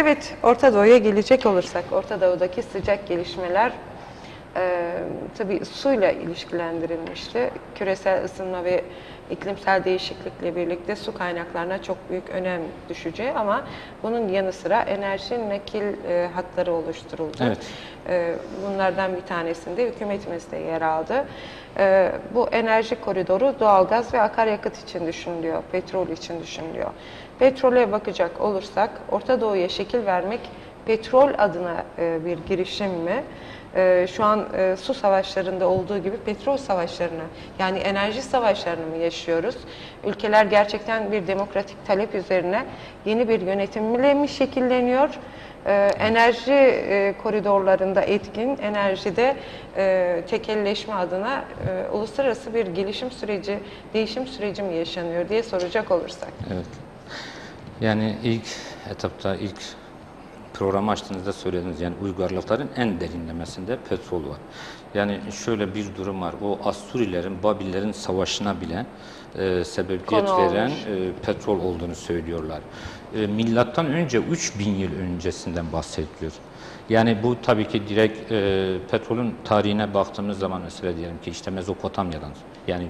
Evet, Orta Doğu'ya gelecek olursak, Orta Doğu'daki sıcak gelişmeler e, tabii suyla ilişkilendirilmişti. Küresel ısınma ve iklimsel değişiklikle birlikte su kaynaklarına çok büyük önem düşeceği ama bunun yanı sıra enerji nakil e, hatları oluşturuldu. Evet. E, bunlardan bir tanesinde hükümetimiz de yer aldı. E, bu enerji koridoru doğalgaz ve akaryakıt için düşünülüyor, petrol için düşünülüyor. Petrole bakacak olursak Orta Doğu'ya şekil vermek petrol adına e, bir girişim mi? E, şu an e, su savaşlarında olduğu gibi petrol savaşlarını yani enerji savaşlarını mı yaşıyoruz? Ülkeler gerçekten bir demokratik talep üzerine yeni bir yönetimle mi şekilleniyor? Enerji koridorlarında etkin, enerjide tekelleşme adına uluslararası bir gelişim süreci, değişim süreci mi yaşanıyor diye soracak olursak. Evet. Yani ilk etapta, ilk programı açtığınızda söylediniz yani uygarlıkların en derinlemesinde petrol var. Yani şöyle bir durum var. O Asturilerin, Babillerin savaşına bile e, sebebiyet Konu veren e, petrol olduğunu söylüyorlar. E, milattan önce 3000 yıl öncesinden bahsediliyor. Yani bu tabii ki direkt e, petrolün tarihine baktığımız zaman mesela diyelim ki işte Mezopotamya'dan yani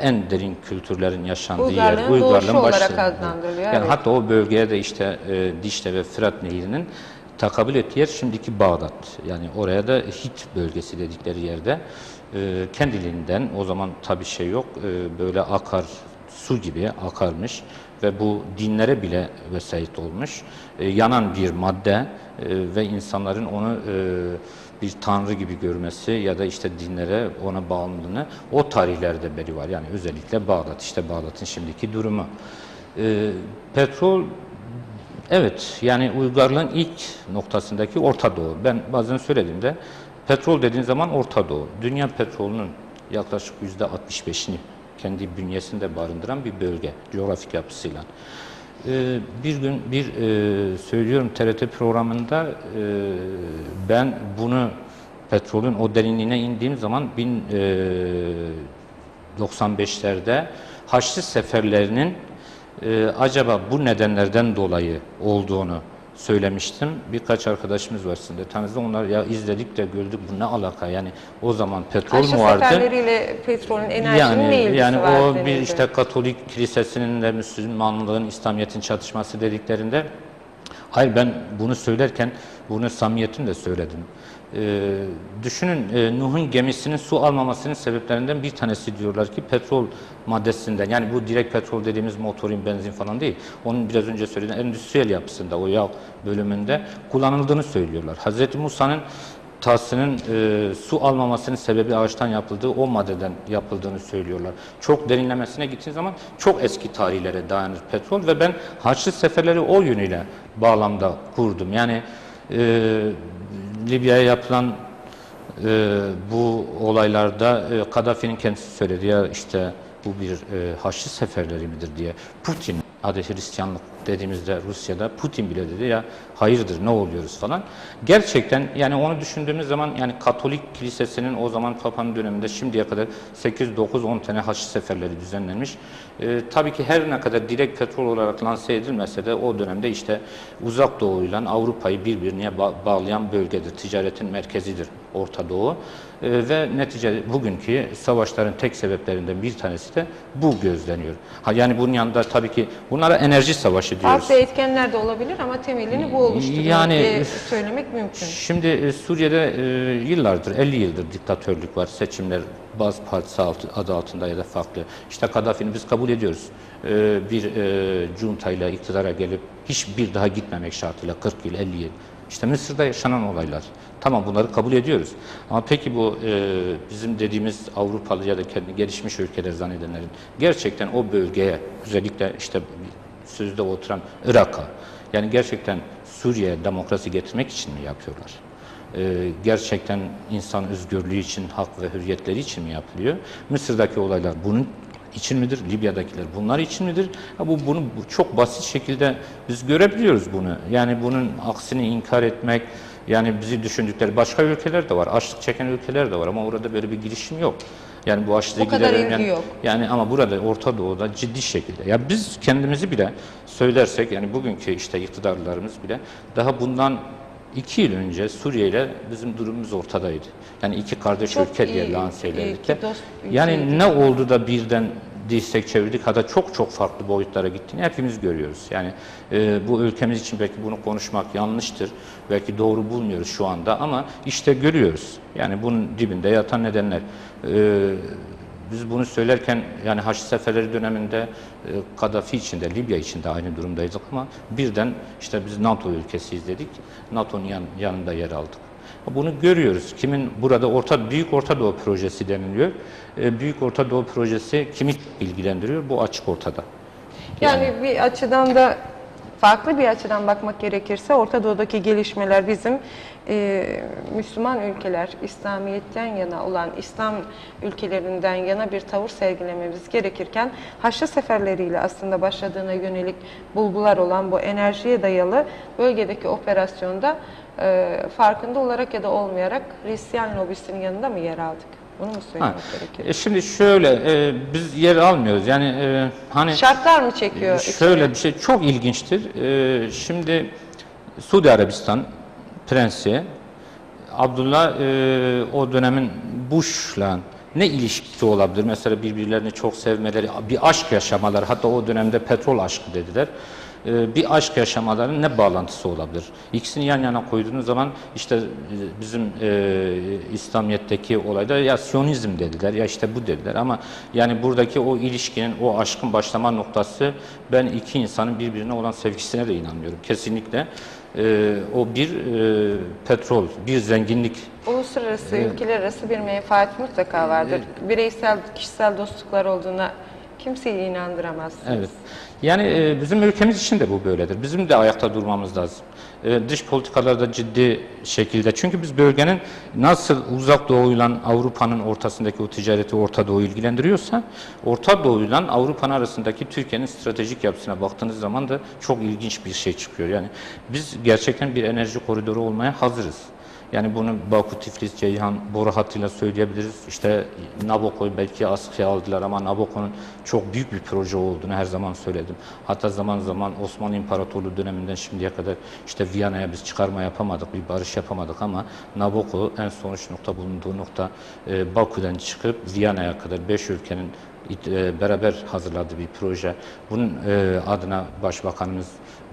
en derin kültürlerin yaşandığı Uygarlığın yer uygarlığın başı. adlandırılıyor, Yani evet. hatta o bölgeye de işte e, Dicle ve Fırat Nehri'nin takabül ettiği yer şimdiki Bağdat. Yani oraya da Hit bölgesi dedikleri yerde e, kendiliğinden o zaman tabii şey yok e, böyle akar su gibi akarmış ve bu dinlere bile vesayet olmuş. E, yanan bir madde e, ve insanların onu e, bir tanrı gibi görmesi ya da işte dinlere ona bağımlılığını o tarihlerde beri var. Yani özellikle Bağdat, işte Bağdat'ın şimdiki durumu. E, petrol Evet, yani uygarlığın ilk noktasındaki Orta Doğu. Ben bazen söylediğimde petrol dediğin zaman Orta Doğu. Dünya petrolünün yaklaşık yüzde 65'ini kendi bünyesinde barındıran bir bölge, coğrafik yapısıyla. Ee, bir gün bir e, söylüyorum TRT programında e, ben bunu petrolün o derinliğine indiğim zaman bin, e, 95'lerde Haçlı seferlerinin acaba bu nedenlerden dolayı olduğunu söylemiştim. Birkaç arkadaşımız var sizin de tanıdığınız. Onlar ya izledik de gördük bu ne alaka yani o zaman petrol Haçlı mu vardı? seferleriyle petrolün enerjinin ne Yani, ilgisi yani var o bir denildi. işte Katolik kilisesinin de Müslümanlığın, İslamiyet'in çatışması dediklerinde hayır ben bunu söylerken bunu samimiyetim de söyledim. Ee, düşünün e, Nuh'un gemisinin su almamasının sebeplerinden bir tanesi diyorlar ki petrol maddesinden yani bu direkt petrol dediğimiz motorin benzin falan değil. Onun biraz önce söylediğim endüstriyel yapısında o yağ bölümünde kullanıldığını söylüyorlar. Hazreti Musa'nın Tasının e, su almamasının sebebi ağaçtan yapıldığı o maddeden yapıldığını söylüyorlar. Çok derinlemesine gittiğin zaman çok eski tarihlere dayanır petrol ve ben Haçlı seferleri o yönüyle bağlamda kurdum. Yani e, Libya'ya yapılan e, bu olaylarda e, Kaddafi'nin kendisi söyledi ya işte bu bir e, Haçlı seferleri midir diye. Putin adı Hristiyanlık dediğimizde Rusya'da Putin bile dedi ya hayırdır ne oluyoruz falan. Gerçekten yani onu düşündüğümüz zaman yani Katolik kilisesinin o zaman Papa'nın döneminde şimdiye kadar 8, 9, 10 tane Haçlı seferleri düzenlenmiş. E, tabii ki her ne kadar direkt petrol olarak lanse edilmese de o dönemde işte uzak doğuyla Avrupa'yı birbirine ba- bağlayan bölgedir. Ticaretin merkezidir Orta Doğu. E, ve netice bugünkü savaşların tek sebeplerinden bir tanesi de bu gözleniyor. Ha, yani bunun yanında tabii ki bunlara enerji savaşı diyoruz. Farklı etkenler de olabilir ama temelini bu oluşturuyor Yani- diye söylemek mümkün. Şimdi e, Suriye'de e, yıllardır, 50 yıldır diktatörlük var. Seçimler bazı partisi altı, adı altında ya da farklı. İşte Kaddafi'ni biz kabul ediyoruz. E, bir e, juntayla iktidara gelip hiçbir daha gitmemek şartıyla 40 yıl, 50 yıl. İşte Mısır'da yaşanan olaylar. Tamam bunları kabul ediyoruz. Ama peki bu e, bizim dediğimiz Avrupalı ya da kendi gelişmiş ülkeler zannedenlerin gerçekten o bölgeye özellikle işte sözde oturan Irak'a yani gerçekten Suriye'ye demokrasi getirmek için mi yapıyorlar? Ee, gerçekten insan özgürlüğü için, hak ve hürriyetleri için mi yapılıyor? Mısır'daki olaylar bunun için midir? Libya'dakiler bunlar için midir? Ha bu bunu bu çok basit şekilde biz görebiliyoruz bunu. Yani bunun aksini inkar etmek, yani bizi düşündükleri başka ülkeler de var. Açlık çeken ülkeler de var ama orada böyle bir girişim yok. Yani bu aşırı O kadar giderilmeyen- ilgi yok. Yani ama burada Orta Doğu'da ciddi şekilde. Ya biz kendimizi bile söylersek yani bugünkü işte iktidarlarımız bile daha bundan iki yıl önce Suriye ile bizim durumumuz ortadaydı. Yani iki kardeş Çok ülke diye iyi, lanse iyi edildik. Yani ne oldu da birden dirsek çevirdik hatta çok çok farklı boyutlara gittiğini hepimiz görüyoruz. Yani e, bu ülkemiz için belki bunu konuşmak yanlıştır. Belki doğru bulmuyoruz şu anda ama işte görüyoruz. Yani bunun dibinde yatan nedenler. E, biz bunu söylerken yani Haçlı Seferleri döneminde e, Kadafi için de Libya için de aynı durumdaydık ama birden işte biz NATO ülkesiyiz dedik. NATO'nun yan, yanında yer aldık. Bunu görüyoruz. Kimin burada Orta Büyük Orta Doğu projesi deniliyor. E, Büyük Orta Doğu projesi kimi ilgilendiriyor? Bu açık ortada. Yani bir açıdan da farklı bir açıdan bakmak gerekirse Orta Doğu'daki gelişmeler bizim e, Müslüman ülkeler, İslamiyet'ten yana olan İslam ülkelerinden yana bir tavır sergilememiz gerekirken Haçlı seferleriyle aslında başladığına yönelik bulgular olan bu enerjiye dayalı bölgedeki operasyonda e, farkında olarak ya da olmayarak Hristiyan lobisinin yanında mı yer aldık? Bunu mu Ha, söylemek gerekir? e, şimdi şöyle e, biz yer almıyoruz. Yani e, hani Şartlar mı çekiyor? içine? Şöyle bir şey çok ilginçtir. Ee, şimdi Suudi Arabistan prensi Abdullah e, o dönemin Bush'la ne ilişkisi olabilir? Mesela birbirlerini çok sevmeleri, bir aşk yaşamaları, hatta o dönemde petrol aşkı dediler. Ee, bir aşk yaşamaların ne bağlantısı olabilir? İkisini yan yana koyduğunuz zaman işte e, bizim e, İslamiyet'teki olayda ya Siyonizm dediler ya işte bu dediler ama yani buradaki o ilişkinin, o aşkın başlama noktası ben iki insanın birbirine olan sevgisine de inanmıyorum. Kesinlikle e, o bir e, petrol, bir zenginlik Uluslararası, ülkeler arası bir menfaat mutlaka vardır. Bireysel, kişisel dostluklar olduğuna kimseyi inandıramazsınız. Evet. Yani e, bizim ülkemiz için de bu böyledir. Bizim de ayakta durmamız lazım. E, dış politikalarda ciddi şekilde. Çünkü biz bölgenin nasıl uzak doğuyla Avrupa'nın ortasındaki o ticareti Orta Doğu ilgilendiriyorsa, Orta Doğuyla Avrupa'nın arasındaki Türkiye'nin stratejik yapısına baktığınız zaman da çok ilginç bir şey çıkıyor. Yani biz gerçekten bir enerji koridoru olmaya hazırız. Yani bunu Baku, Tiflis, Ceyhan boru hattıyla söyleyebiliriz. İşte Nabucco'yu belki askıya aldılar ama Nabucco'nun çok büyük bir proje olduğunu her zaman söyledim. Hatta zaman zaman Osmanlı İmparatorluğu döneminden şimdiye kadar işte Viyana'ya biz çıkarma yapamadık, bir barış yapamadık ama Nabucco en sonuç nokta bulunduğu nokta e, Baku'dan çıkıp Viyana'ya kadar beş ülkenin it- e, beraber hazırladığı bir proje. Bunun e, adına Başbakanımız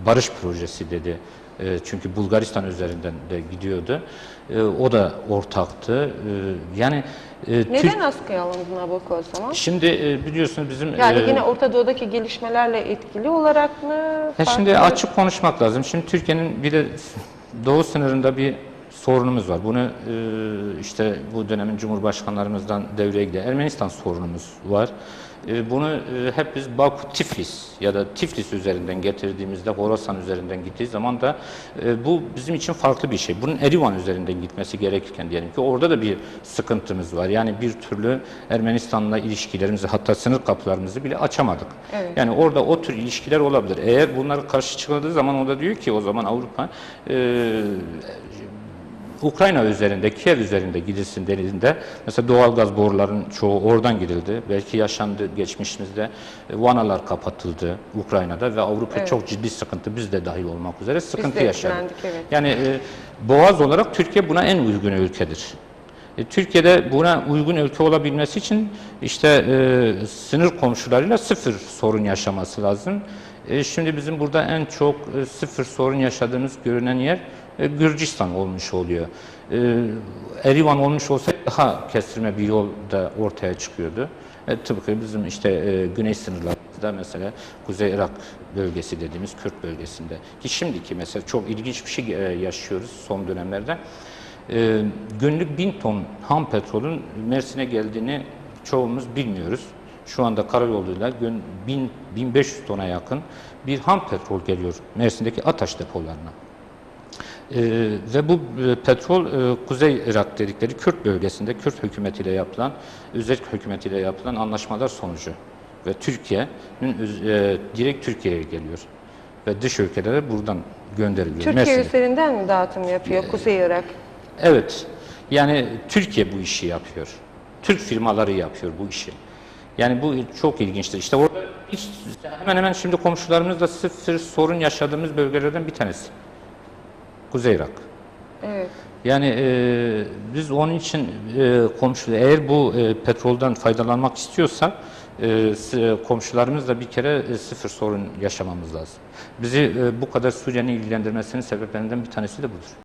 barış projesi dedi. E, çünkü Bulgaristan üzerinden de gidiyordu. E, o da ortaktı. E, yani e, Türk- Neden askıya alındı Nabucco o zaman? şimdi e, biliyorsunuz bizim Yani e, yine Orta Doğu'daki gelişmelerle etkili olarak mı? ya şimdi açık konuşmak lazım. Şimdi Türkiye'nin bir de doğu sınırında bir sorunumuz var. Bunu e, işte bu dönemin cumhurbaşkanlarımızdan devreye gidiyor. Ermenistan sorunumuz var. E, bunu e, hep biz Baku Tiflis ya da Tiflis üzerinden getirdiğimizde Horasan üzerinden gittiği zaman da e, bu bizim için farklı bir şey. Bunun Erivan üzerinden gitmesi gerekirken diyelim ki orada da bir sıkıntımız var. Yani bir türlü Ermenistan'la ilişkilerimizi hatta sınır kapılarımızı bile açamadık. Evet. Yani orada o tür ilişkiler olabilir. Eğer bunlar karşı çıkıldığı zaman o da diyor ki o zaman Avrupa e, Ukrayna üzerinde, Kiev üzerinde gidilsin denildiğinde mesela doğalgaz boruların çoğu oradan gidildi. Belki yaşandı geçmişimizde e, vanalar kapatıldı Ukrayna'da ve Avrupa Evet. çok ciddi sıkıntı biz de dahil olmak üzere sıkıntı yaşadı. evet. Yani e, boğaz olarak Türkiye buna en uygun ülkedir. E, Türkiye'de buna uygun ülke olabilmesi için işte e, sınır komşularıyla sıfır sorun yaşaması lazım. E, şimdi bizim burada en çok e, sıfır sorun yaşadığımız görünen yer e, Gürcistan olmuş oluyor. Erivan olmuş olsa daha kestirme bir yol da ortaya çıkıyordu. Tıpkı bizim işte güney sınırlarımızda mesela Kuzey Irak bölgesi dediğimiz Kürt bölgesinde. Ki şimdiki mesela çok ilginç bir şey yaşıyoruz son dönemlerde. Günlük 1000 ton ham petrolün Mersin'e geldiğini çoğumuz bilmiyoruz. Şu anda karayoluyla gün 1000 1500 tona yakın bir ham petrol geliyor Mersin'deki Ataş depolarına. Ee, ve bu e, petrol e, Kuzey Irak dedikleri Kürt bölgesinde Kürt hükümetiyle yapılan, özel hükümetiyle yapılan anlaşmalar sonucu ve Türkiye'nin e, direkt Türkiye'ye geliyor ve dış ülkelere buradan gönderiliyor. Türkiye Mersin'e. üzerinden mi dağıtım yapıyor Kuzey Irak? Evet. Yani Türkiye bu işi yapıyor. Türk firmaları yapıyor bu işi. Yani bu çok ilginçtir. İşte orada hiç, hemen hemen şimdi komşularımızla sıfır sorun yaşadığımız bölgelerden bir tanesi. Kuzey Irak. Evet. Yani e, biz onun için e, komşu eğer bu e, petrolden faydalanmak istiyorsak e, s- komşularımızla bir kere e, sıfır sorun yaşamamız lazım. Bizi e, bu kadar Suriye'nin ilgilendirmesinin sebeplerinden bir tanesi de budur.